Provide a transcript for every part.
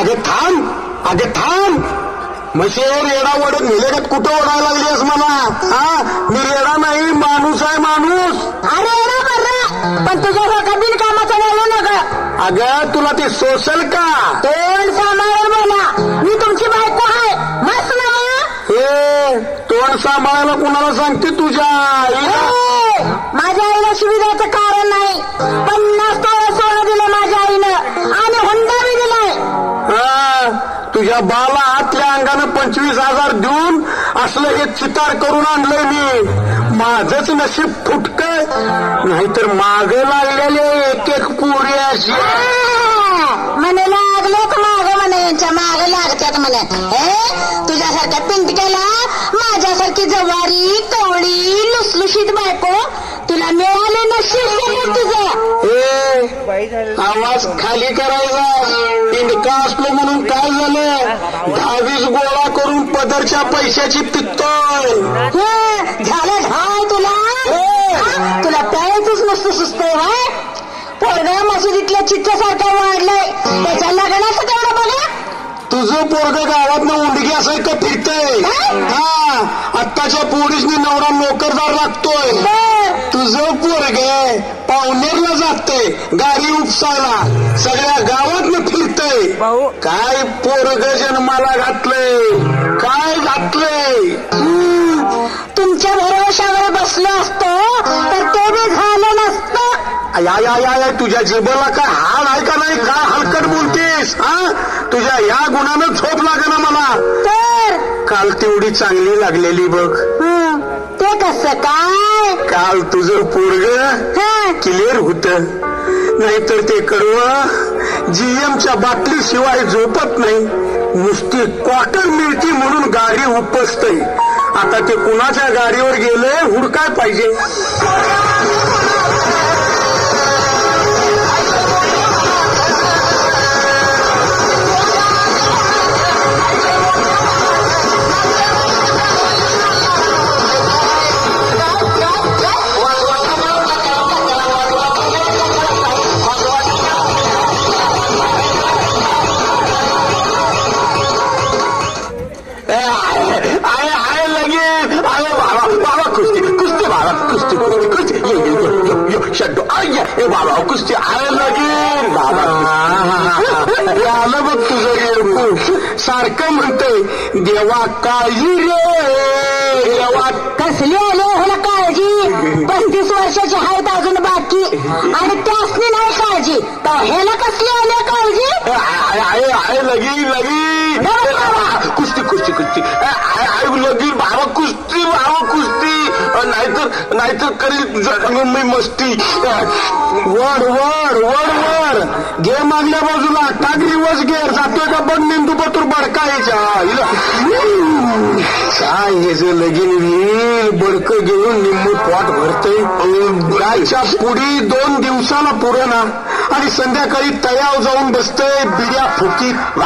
अगं थांब. अगं थांब. म्हशे रेडा ओढत निलेगत कुठं ओढायला लागलीस मला? हा? मी रेडा नाही माणूस आहे माणूस. अरे बरं पण तुझ्या डोका बिनकामाचं बोलू नका. अगं तुला ते सोसल का? तोंड सांभाळून बोला. मी तुमची बायको आहे. मस्त ना? हे तोंड सांभाळायला कुणाला सांगते तुझ्या आईला? माझ्या आईला सुविधाचं तुझ्या बाला आतल्या अंगानं पंचवीस हजार देऊन असलं हे चितार करून आणलंय मी. माझंच नशीब फुटक. नाहीतर माग लागलेले एक एक पुरी अशी. म्हणे लागलेत माग म्हणे? यांच्या माग लागतात म्हणे. तुझ्यासारख्या पिंटक्याला माझ्यासारखी जवारी कवळी लुसलुशीत बायको तुला मिळाले नशीब तुझं. ए आवाज खाली करायचा इंडका असलो म्हणून काय झालं? दहावीस गोळा करून पदरच्या पैशाची पित्तोय. हे, झालं ढाय तुला? तुला प्यायचंच नसतं सुचतंय व्हय? पोरगा मशिदीतल्या चित्तासारखा वाढलाय. त्याच्या लग्नाचं तेवढं बघा. तुझं पोरग गावात उंडगी असं का फिरतय. हा. आत्ताच्या पोरीसनी नवरा नोकरदार लागतोय. तुझं पोरग पावनेरला जातंय. गाडी उपसायला. सगळ्या गावात फिरतय. काय पोरग जन्माला घातलंय? काय घातलंय? हम्म, तुमच्या भरोशावर बसलो असतो तर ते बी झालं नसतं. या या या या तुझ्या जिबला काय हाल आहे का नाही? काय हलकट बोलतेस हा? तुझ्या या गुणानं झोप ना मला. तर? काल तेवढी चांगली लागलेली बघ. ते कसं काय? काल तुझं पोरग हं, क्लिअर होत. नाहीतर ते कडवं जीएमच्या बाटली शिवाय झोपत नाही. नुसती क्वार्टर मिळती म्हणून गाडी उपसतय. आता ते कुणाच्या गाडीवर गेले हुडकाय पाहिजे. सारखं म्हणतंय देवा काळजी रे देवा. कसली आले काळजी? पस्तीस वर्षाची आहेत अजून बाकी. आणि त्यासनी नाही काळजी. तर ह्याला कसली आले काळजी? आहे लगी लगी कुस्ती कुस्ती कुस्ती. ए, आहे आहे लगी कुस्ती बाबा कुस्ती. नाहीतर नाहीतर करील मी मस्ती. वर वर वर वर घे मागल्या बाजूला. टाक वस घे जातोय का बघ मेंदू पत्र बडकायच्या काय हे लगीन होईल बडक घेऊन निम्म पॉट भरतय? गायच्या पुढी दोन दिवसाला पुरणा आणि संध्याकाळी तयाव जाऊन बसतय बिड्या फुकीत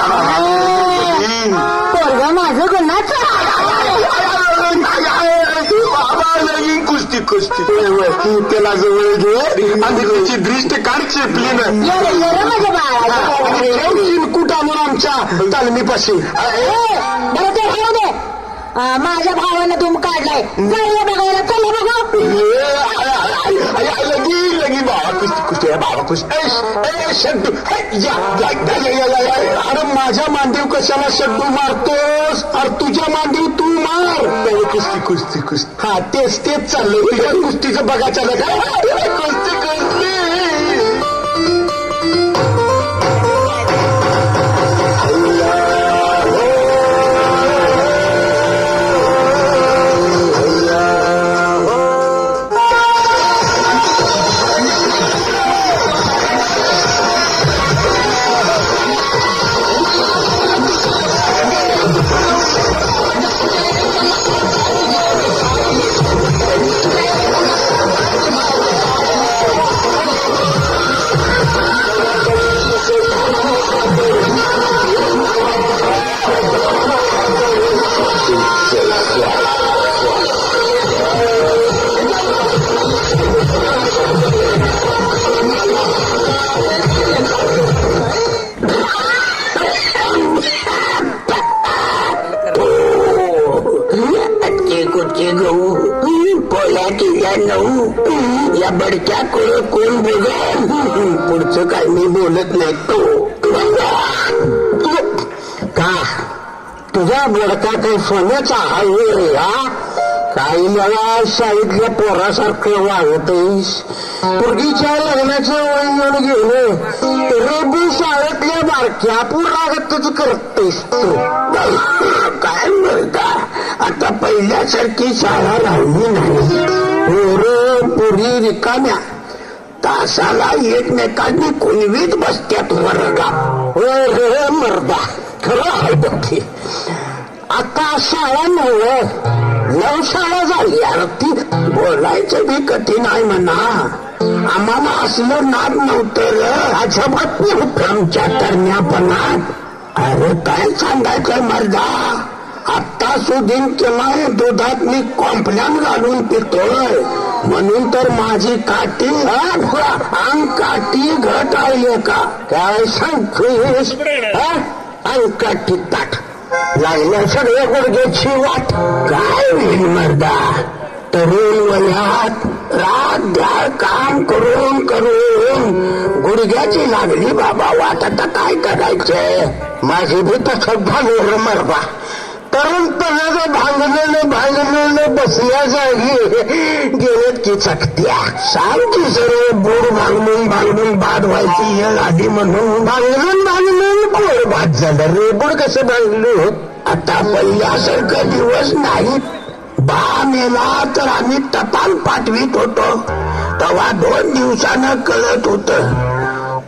पोरग माझं गुन्हाच कुस्ती कुस्ती त्याला जवळ घे आणि त्याची दृष्ट काढ चेपलीनं येरे कुठा म्हणून आमच्या तालमीपाशी माझ्या भावानं धूम काढलाय. बघायला. चल बघा. लगी लगी बाबा कुस्ती कुस्ती आहे, बाबा कुस्ती ए, ए, शड्डू हे, या, या, या, या, या, या, या. अरे माझ्या मांडीव कशाला शड्डू मारतोस अरे तुझ्या मांडीव तू मार नाही, कुस्ती कुस्ती कुस्ती हा तेच तेच चाललंय तुझ्या कुस्तीचं बघा चालत कुस्ती कुस्ती तुझा बडका काही सोन्याचा आहे हा? काही मला शाळेतल्या पोरासारखं वागतईस मुलगीच्या लग्नाचं वय घेऊन रेबी शाळेतल्या बारक्या पुरागतच करतेस तू. काय म्हणता आता पहिल्यासारखी शाळा राहिली नाही. पोरं पुरी रिकाम्या. तासाला एकमेकांनी कुणवीत बसत्यात वर्गा. होय रे मर्दा. खरं आहे बघ आता शाळा नव्हे. नऊ शाळा झाली अरे ती बोलायचं बी कठीण आहे म्हणा. आम्हाला असलं नाद नव्हतं अजिबात नव्हतं आमच्या तरण्यापणात. अरे काय सांगायचं मर्दा? आत्ता सुधीन केव्हा दुधात मी कॉम्प्लॅन घालून पितोय. म्हणून तर माझी काठी अंग काठी घट आहे का काय सांगतोयस? हा? अंग काठी ताट लागल्या सगळ्या गुडघ्याची वाट काय होईल मर्दा? तरुण वयात रात द्या काम करून करून गुडघ्याची लागली बाबा वाट आता काय करायचंय माझी भी तसं झालं रे मर्दा. तरुण पणाचं भांगलेलं भांगलेलं बसल्या जागी गेलेत की चकत्या. सांगची सर्व बोर भांगलून भांगलून बाद व्हायची येळ आधी म्हणून भांगलून भांगलून. बोर भात झालं. रे कसं भांगलो आता पहिल्यासारखं दिवस नाही. बा मेला तर आम्ही टपाल पाठवित होतो. तेव्हा दोन दिवसानं कळत होत.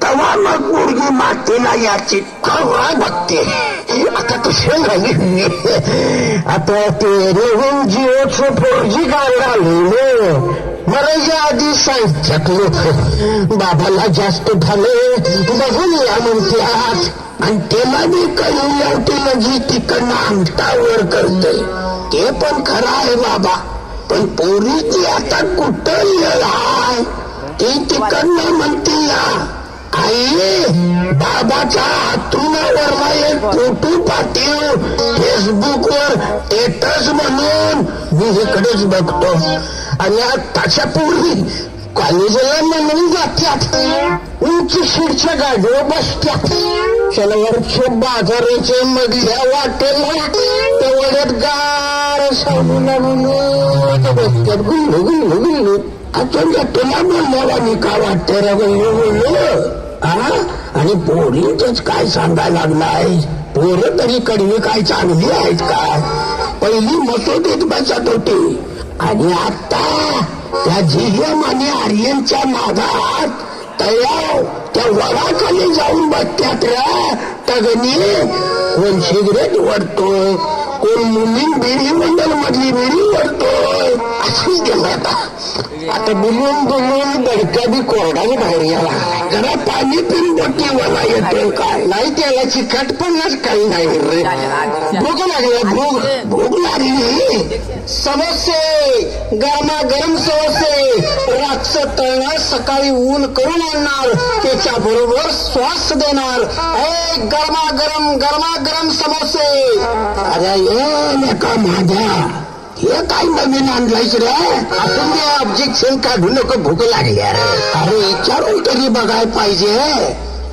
तेव्हा मग मुलगी मातीला याची खवा बघते. आता कसं झाली आता ते रेहून जिओचं फोर जी गाड कार्ड बरं मरायच्या आधी सांगतात लोक बाबाला जास्त झाले बघून या म्हणते आज. आणि त्याला मी कळून लावते जी तिकडनं अंगठावर करते ते पण खरं आहे बाबा. पण पोरीची आता कुठं येणार ती तिकडनं म्हणते या. आई बाबाच्या हातूनावरला एक फोटो फेसबुक वर स्टेटस म्हणून मी इकडेच बघतो. आणि आताच्या पूर्वी कॉलेजला म्हणून जात्यात. उंच शिडच्या गाडीवर बसत्यात. शनिवारच्या बाजाराचे मधल्या वाटेला तेवढ्यात गार सावली लागून बसत्यात. गुल्लू गुल्लू गुल्लू. आता तुला बोलणार मी का वाटतं रे गुल्लू गुल्लू? आणि पोरींच काय सांगायला लागलाय? पोरं तरी कडवी काय चांगली आहेत का? पहिली मसोदीत बसत होती. आणि आता त्या झियम आणि आर्यनच्या मागात तयाव त्या वराखाली जाऊन बसत्यात तगनी कोण सिगरेट वडतोय कोण मुलीं बिडी मंडल मधली बिडी वडतोय असं गेलं आता बुलून बुलून दडक्या बी कोरडाने बाहेर याला जरा पाणी पिऊन बोटी वाला येतो काय. नाही त्याला चिकट पडणार काही नाही. रे भूक लागली भूक भूक लागली. समोसे गरमा गरम समोसे. रातचं तळणार सकाळी ऊन करून आणणार. त्याच्या बरोबर श्वास देणार. ए गरमा गरम गरमा गरम समोसे. अरे ये नका माझ्या. हे काय नवीन आणलायस रे? आपण ते ऑब्जेक्शन काढू नको भूक लागली अरे अरे विचारून तरी बघायला पाहिजे.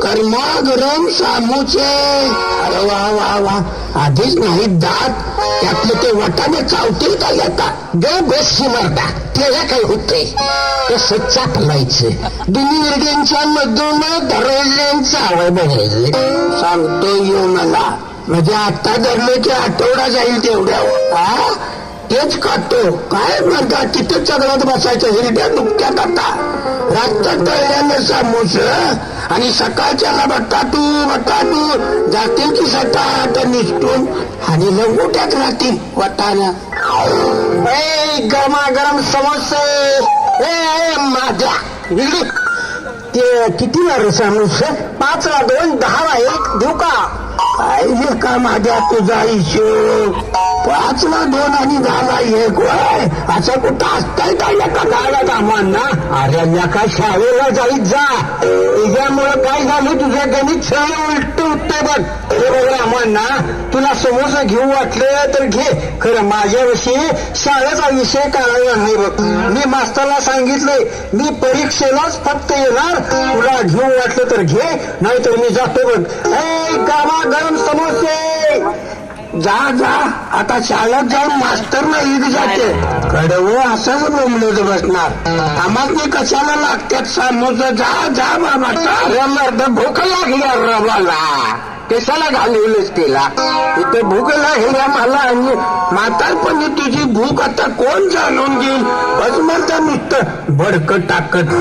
कर्मा गरम सामूचे. अरे वा वा वा. आधीच नाही दात त्यातले ते वटाने चावतील का येता? गे बेशी मरदा त्याला काय होतंय? कसं चापलायचं? दुनियड्यांच्या मधून धरवल्यांचं आवय बघायचे सांगतो येऊ मला म्हणजे आता धरलं की आठवडा जाईल तेवढ्या तेच काटतो काय म्हणता तिथं चगरात बसायचं. हिरड्या दुखत्यात आता रातचं तळल्यानं सामोस आणि सकाळच्याला बटाटू बटाटू जातील की सटाट निसटून आणि लंगोट्यात राहतील वटानं. ए गरमागरम समोसे. ए माझ्या. ते किती रे सामोस? पाचला दोन दहाला एक देऊ का? पाहिजे का माझ्या तुझा हिशोब? पाचवा दोन आणि झाला एक वय असं कुठं असतंय काय का काय कामांना? अरे नका शाळेला जाईत जा. त्याच्यामुळं काय झालं? तुझ्या गणित सरळ उलट उठते बघ. हे बघ रामांना तुला समोसा घेऊ वाटलं तर घे. खरं माझ्याविषयी शाळेचा विषय काढायला नाही बघ. मी मास्तरला सांगितलंय मी परीक्षेलाच फक्त येणार. तुला घेऊ वाटलं तर घे नाहीतर मी जातो बघ. ए गावा गरम समोसे. जा जा. आता शाळेत जाऊन मास्तर ना ईद जाते. कडव असंच बोंबलत बसणार. आम्हाला कशाला लागतात समोसे. जा जा बाबा. तर भूक लागली रवाला कशाला घालवलंच तिला? इथे भूक लागली मला आणि म्हातारपणी तुझी भूक आता कोण जाणून घेईल? बस म्हणता नुसतं बडकं टाकत.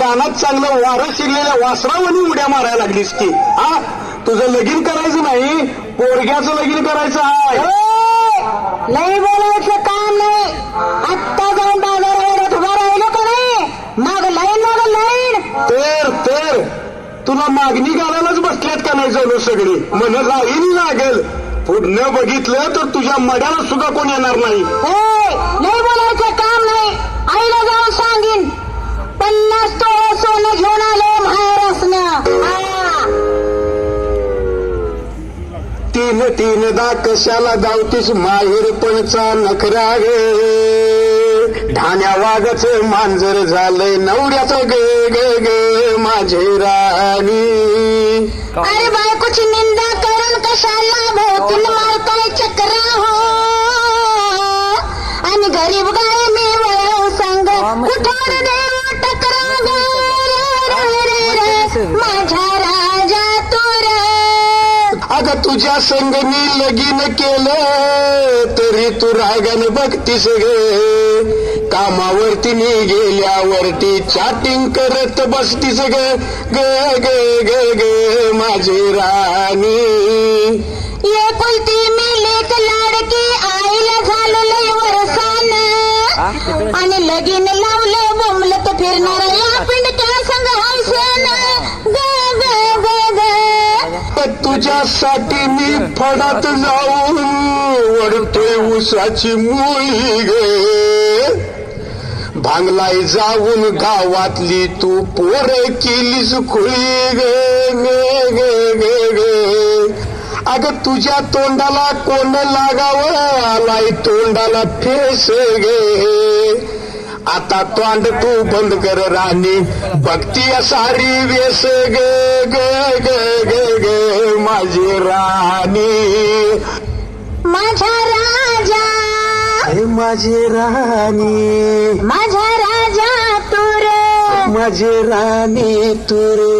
कानात चांगलं वारं शिरलेल्या वासरावानी उड्या मारायला लागलीस की. हा? तुझं लगीन करायचं नाही पोरग्याचं लगीन करायचं आहे लई बोलायचं काम नाही. आत्ता जाऊन बाजारावर उभा राहिलो का नाही? मग लाईन मग लाईन. तर तर तुला मागणी घालायलाच बसल्यात का नाही जणू सगळी? मन लाईन लागेल. पुढनं बघितलं तर तुझ्या मड्याला सुद्धा कोण येणार नाही. लई बोलायचं काम नाही. आईला जाऊन सांगीन पन्नास तोळ सोनं घेऊन आलो महाराष्ट्र तीन तीनदा कशाला दावतीस माहेरपणचा नखरा गे. ढाण्या वाघच मांजर झालंय नवऱ्याचं गे गे गे माझे राणी. अरे बायकोची निंदा करून कशाला भोवतीन मारताय चक्रा हो? आणि गरीब गाय अगं तुझ्या संगनी लगीन केलं? तरी तू रागान बघतीस गे. कामावरती मी गेल्यावरती चॅटिंग करत बसतीस ग. ग ग ग ग माझी राणी. एकुलती मी लेक लाडकी आईला झालं लय वरसान. आणि लगीन तुझ्यासाठी मी फडात जाऊन वडतोय उसाची मुळी गे. भांगलाय जाऊन गावातली तू पोर केलीस खुळी गे गे गे गे गे. अग तुझ्या तोंडाला कोण लागावं? आलाय तोंडाला फेस गे. आता तोंड तू बंद कर राणी. भक्ती सारी वेस ग ग ग ग ग माझी राणी. माझा राजा. हे माझी राणी. माझा राजा तुर माझी राणी तुरे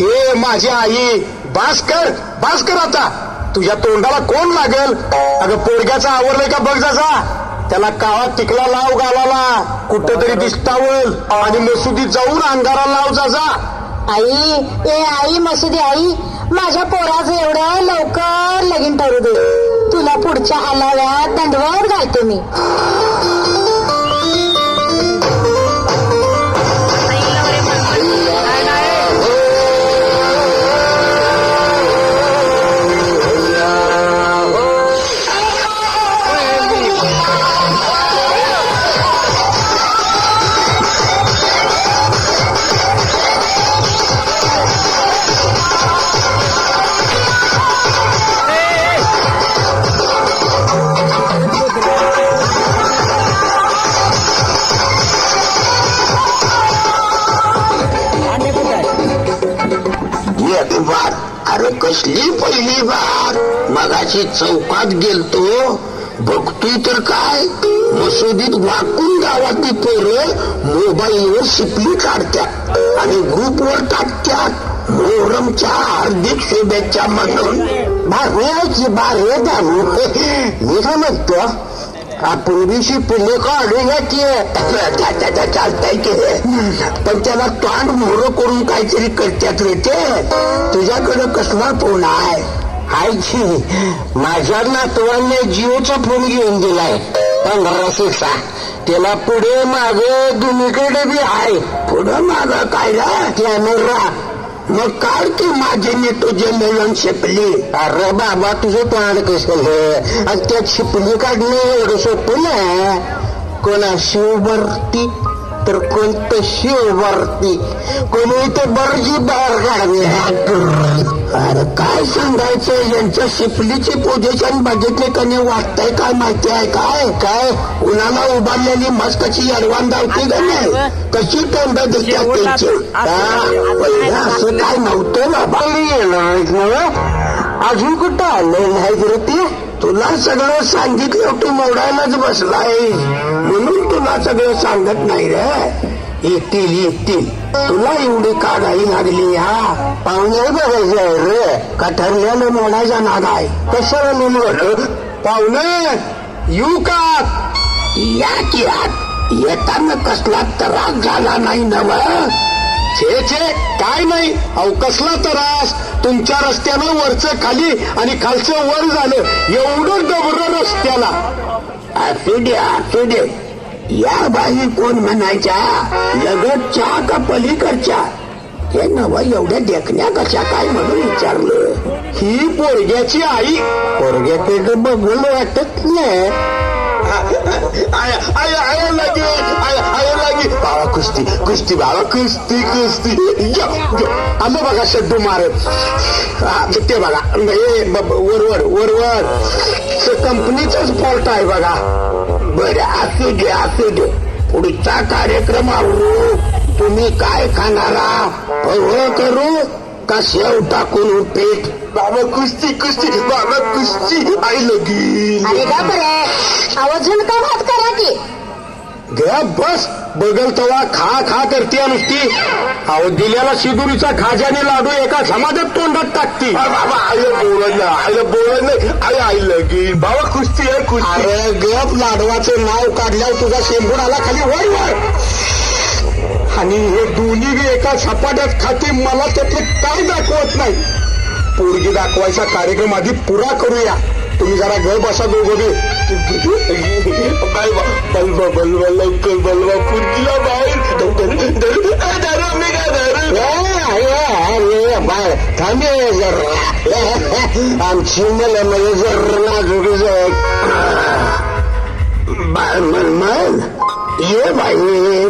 हे माझी आई बास कर बास कर आता. तुझ्या तोंडाला कोण लागल? अगं पोरग्याचं आवडलंय का बघ जा त्याला काळात टिकला लाव गावाला कुठं तरी दिसतावल. आणि मसुदीत जाऊन अंगारा लाव जा जा. आई ए आई मसुदी आई माझ्या पोराचं एवढं लवकर लगीन ठरू दे. तुला पुढच्या आलाव्यात दंडवत घालते मी. काढत्यात आणि ग्रुपवर टाकत्यात मोहरमच्या हार्दिक शुभेच्छा म्हणून. बारची बार हे दामू मी काय म्हणतो? पूर्वीशी पिल्ले काढून घ्यायची की की. पण त्याला तोंड मोहर करून काहीतरी करत्यात रे ते. तुझ्याकडे कसला फोन आहे? हाय माझ्या नातवाने जिओचा फोन घेऊन दिलाय. पंधराशेचा त्याला पुढे माग दोन्हीकडे बी आहे. पुढे माग काय कॅमेरा मग काढ की माझे मी तुझे मिळून शिपली अरे बाबा तुझं तोंड कसं आणि त्यात शिपली काढणे एवढं सोपं ना कोणा शिवभरती तर कोणतं शिवभरती कोणी ते बरजी बाहेर काढणे अरे काय सांगायचं यांच्या शिपलीची पोझिशन बघितले कधी वाटतंय काय माहिती आहे काय? काय? उन्हाला उभारलेली मस्त कशी अडवान धावते का नाही कशी तोंड दिसतात त्यांची? हा, असं काय नव्हतं बाबा? अजून कुठं आलं नाही रे ते? तुला सगळं सांगितलं तू मोडायलाच बसलाय. म्हणून तुला सगळं सांगत नाही रे. येतील येतील तुला एवढी का गाई लागली हा? पाहुणे बघायचे आहे रे. का ठरल्यानं मोडायचा नाद आहे. कशाला नेमलं पाहुणे येऊ का? या की आत. येताना कसला त्रास झाला नाही नव? छे छे काय नाही. अहो कसला त्रास? तुमच्या रस्त्यानं वरचं खाली आणि खालचं वर झालं. एवढं डबर रस्त्याला. असू दे असू दे या बाई कोण म्हणायच्या? लगतच्या का पलीकडच्या? हे नव एवढ्या देखण्या कशा काय म्हणून विचारलं? ही पोरग्याची आई पोरग्याकडे बघून वाटत नाही. बाबा कुस्ती कुस्ती बाबा कुस्ती कुस्ती. या, बघा शड्डू मारत ते बघा. हे ब- ब- वरवर वरवर कंपनीच फॉल्ट आहे बघा. बर असू दे असू दे. पुढचा कार्यक्रम आवडू तुम्ही काय खाणारा करू. का शेव टाकून उपीट बाबा कुस्ती कुस्ती. बाबा कुस्ती. आई लगीन अरे आवाजून का भात करा की? घ्या बस. बगल तवा खा खा करते नुसती. अहो दिल्याला शिदुरीचा खाजाने लाडू एका समाजात तोंडात टाकती. बाबा आईला बोलत नाही. आईला बोलत नाही. आई आई लगीन बाबा कुस्ती आहे कुस्ती. अरे गप लाडवाचं नाव काढल्यावर तुझा शेंबुडाला खाली. वर वर आणि हे दोन्ही बी एका सपाट्यात खाती मला त्यातले काय दाखवत नाही. पोरगी दाखवायचा कार्यक्रम आधी पुरा करूया. तुम्ही जरा घर बसा दोघं दे बलबा बलबा लवकर बलबा पुरगीला बाहेर दारू थांबे जर आमची मला मला जर नाजूक बाळ मन ये बाहेर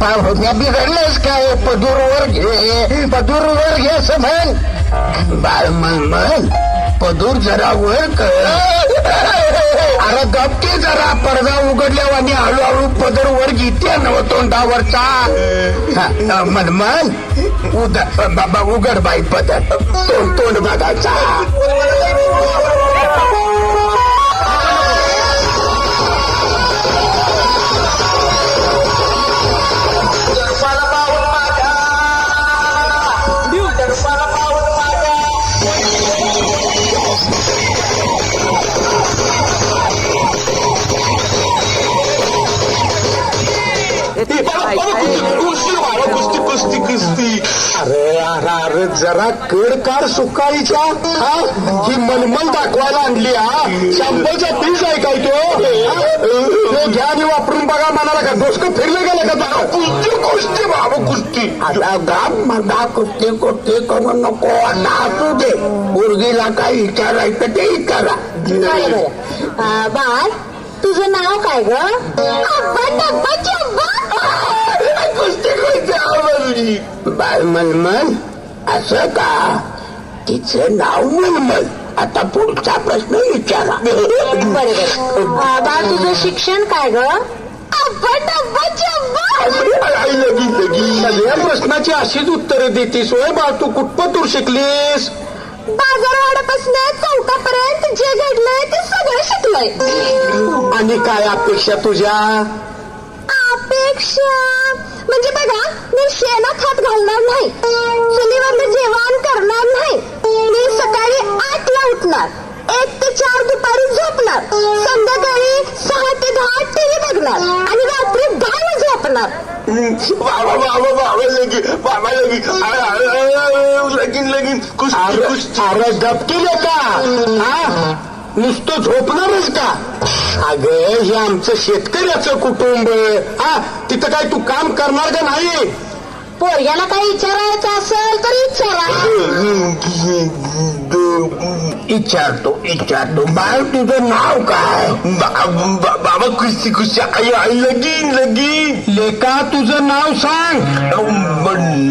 पाहुण्या बिघडलेस काय? पदूरवर घे पदूरवर घे असं म्हण बाळ म्हण म्हण पदूर जरा वर कर. अरे गपके जरा पडदा उघडल्यावानी हळूहळू पदर वर घेते नव तोंडावरचा. हा, मन उद बाबा उघड बाई पदर. तोंड तोंड बघायचा. जरा कडकार सुकाळीच्या हा ही मनमन दाखवायला आणली हा शंभरचा पीस आहे काय तो घ्या आणि वापरून बघा म्हणाला का डोसकं फिरलं गेलं का कुस्ती कुस्ती बाबा कुस्ती. आता गाप मधा कुस्ती कुस्ती करू नको आता असू दे. मुलगीला काय विचारायचं ते विचारा. बाळ तुझं नाव काय ग? कुस्ती कुस्ती आवडली. बाय मलमल? असं का? तिचं नाव मलमल आता पुढचा प्रश्न विचारा. बरोबर. बाबा तुझं शिक्षण काय ग? आई लगी लगी. सगळ्या प्रश्नाची अशीच उत्तरे देतीस होय बा तू कुठपतूर शिकलीस? बाजारवाड्यापासून चौकापर्यंत जे घडलंय ते सगळं शिकलोय. आणि काय अपेक्षा तुझ्या? अपेक्षा? म्हणजे बघा मी शेणात हात घालणार नाही. चुलीवरलं जेवण करणार नाही. मी सकाळी आठला उठणार. एक ते चार दुपारी झोपणार. संध्याकाळी सहा ते दहा टीव्ही बघणार. आणि रात्री दहाला झोपणार. बाबा बाबा बाबा लगी बाबा लगी लगीन लगीन. कुस्ती कुस्ती अरे गपकील का हा? नुसतं झोपणारच का अगं हे आमचं शेतकऱ्याचं कुटुंब हा तिथं काय तू काम करणार का नाही पोरग्याला काही विचारायचं असेल तर विचारा विचारतो विचारतो बाळ तुझं नाव काय बा- बा- बाबा कुस्ती कुस्ती आई आई लगीन लगीन लेका तुझं नाव सांग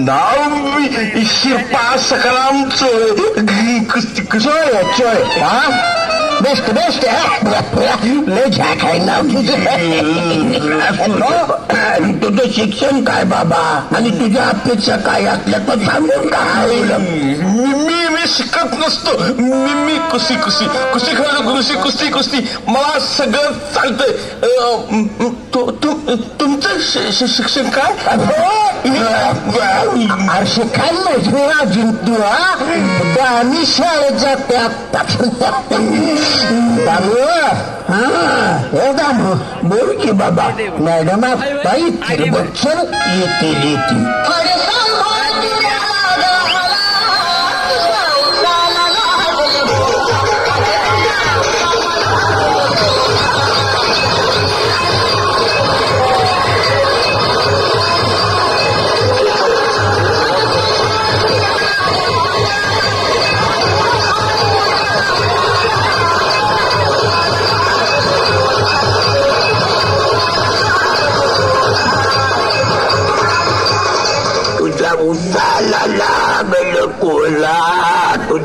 नाव शिरपा सकरामचं कुस्ती कुस्ती चोय चोय हा बेस्ट बेस्ट लय झॅक आहे नाव तुझं तुझं शिक्षण काय बाबा आणि तुझ्या अपेक्षा काय असल्या तर सांगून काय शिकत नसतो. मी मी कुस्ती कुस्ती कुस्ती खेळतो कुस्ती कुस्ती कुस्ती मला सगळं चालतंय. अं, तु- तु- तुमचं शि- शि- शिक्षण काय? अरे शिकायला नाही जिंकतो हा? आम्ही शाळेत जात्यात दामू हा? हे दामू बोल की बाबा. मॅडम ताई बच्चन येतील येतील.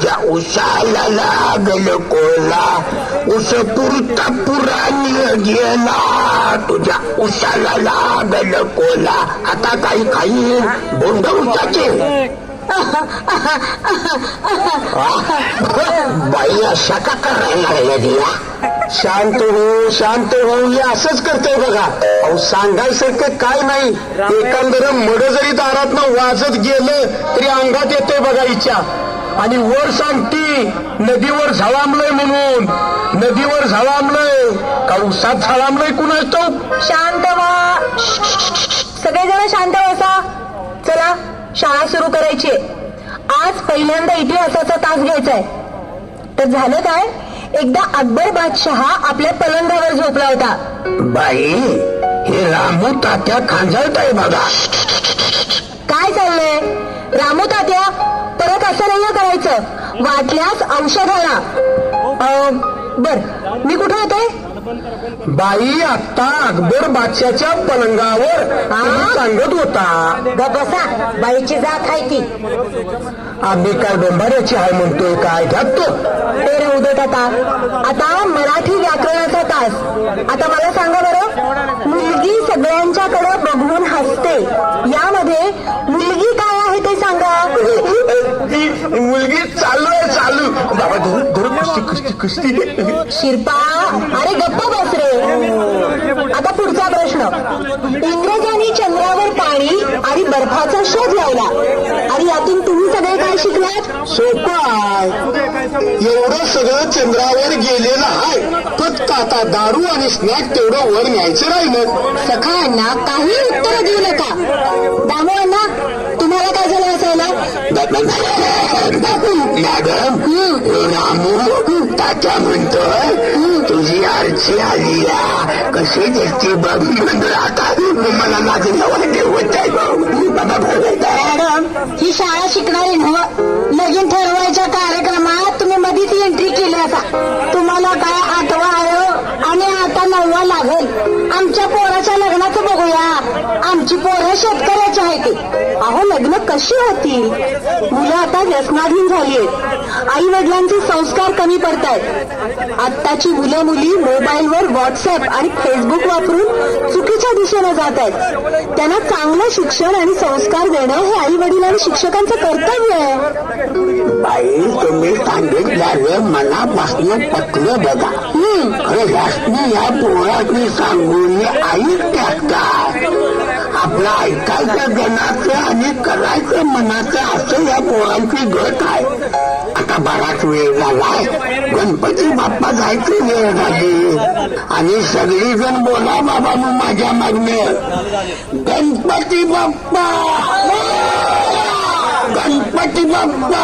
तुझ्या उसाला लागल कोला. उस पुरता पुराणी गेला तुझ्या. उसाला लागल कोला. आता काही काही बोंड उसाचे. बाई अशा का करायला दिला शांत हो शांत हो हे असंच करते बघा. अहो सांगायसारखं काय नाही. एकंदर मड जरी दारात वाजत गेलं तरी अंगात येते बघा इच्छा. आणि वर सांगती नदीवर झळामलंय म्हणून. नदीवर झळामलंय. का उसात झळामलंय कुणाच तो शांत व्हा. सगळेजण शांत बसा. चला शाळा सुरू करायची आज पहिल्यांदा इतिहासाचा तास घ्यायचाय. तर झालं काय? एकदा अकबर बादशहा आपल्या पलंगावर झोपला होता. बाई हे रामू तात्या खांजाळत आहे बघा. काय चाललंय? रामू तात्या परत असं नाही करायचं? वाटल्यास औषध घाला बर. मी कुठे होते? बाई आता अकबर बादशाच्या पलंगावर सांगत होता. बसा. बाईची जात आहे ती. आम्ही काय डोंबाऱ्याची आहे म्हणतोय काय घ्यात तो ते राहू देत आता. आता मराठी व्याकरणाचा तास. आता मला सांगा बरं मुलगी सगळ्यांच्याकडे बघून हसते. यामध्ये मुलगी काय आहे ते सांगा. मुलगी चालू आहे चालू. बाबा धरू धरू कुस्ती कुस्ती कुस्ती शिरपा अरे गप्प बस रे. आता पुढचा प्रश्न. इंग्रजांनी चंद्रावर पाणी आणि बर्फाचा शोध लावला. आणि यातून तुम्ही सगळे काय शिकलात? सोपं आहे एवढं सगळं चंद्रावर गेलेलं आहे. फक्त आता दारू आणि स्नॅक तेवढं वर न्यायचं राहिलं सखांना काही उत्तर देऊ नका. दामो अण्णा तुम्हाला काय झालं असायला मॅडम रामू तात्या म्हणतोय तुझी आरची आली कशी दिसते बघ. आता मला माझं नाव ठेवत आहे मॅडम ही शाळा शिकणारी नव लगीन ठरवायच्या कार्यक्रमात तुम्ही मधीच एंट्री केली असा तुम्हाला काय आठवा आलं आणि आता नववा लागल. आमच्या पोराच्या लग्नाचं बघूया. आमची पोरं शेतकऱ्याची आहे ती. अहो लग्न कशी होती मुलं आता व्यसनाधीन झाली आहेत आई वडिलांचे संस्कार कमी पडतायत. आत्ताची मुलं मुली मोबाईलवर व्हॉट्सअप आणि फेसबुक वापरून चुकीच्या दिशेने जात आहेत त्यांना चांगलं शिक्षण आणि संस्कार देणं हे आई वडील आणि शिक्षकांचं कर्तव्य आहे. बाई तुम्ही सांगितल्याचं मनापासून पटलं बघा. खरं ह्यासनी या पोरातनी सांगून ऐकत्यात काय आपलं ऐकायचं गणाचं आणि करायचं मनाचं असं या पोरांची गट आहे. आता बराच वेळ झालाय. गणपती बाप्पा जायची वेळ झाली. आणि सगळी जण बोला बाबा मग माझ्या मागणे गणपती बाप्पा! गणपती बाप्पा!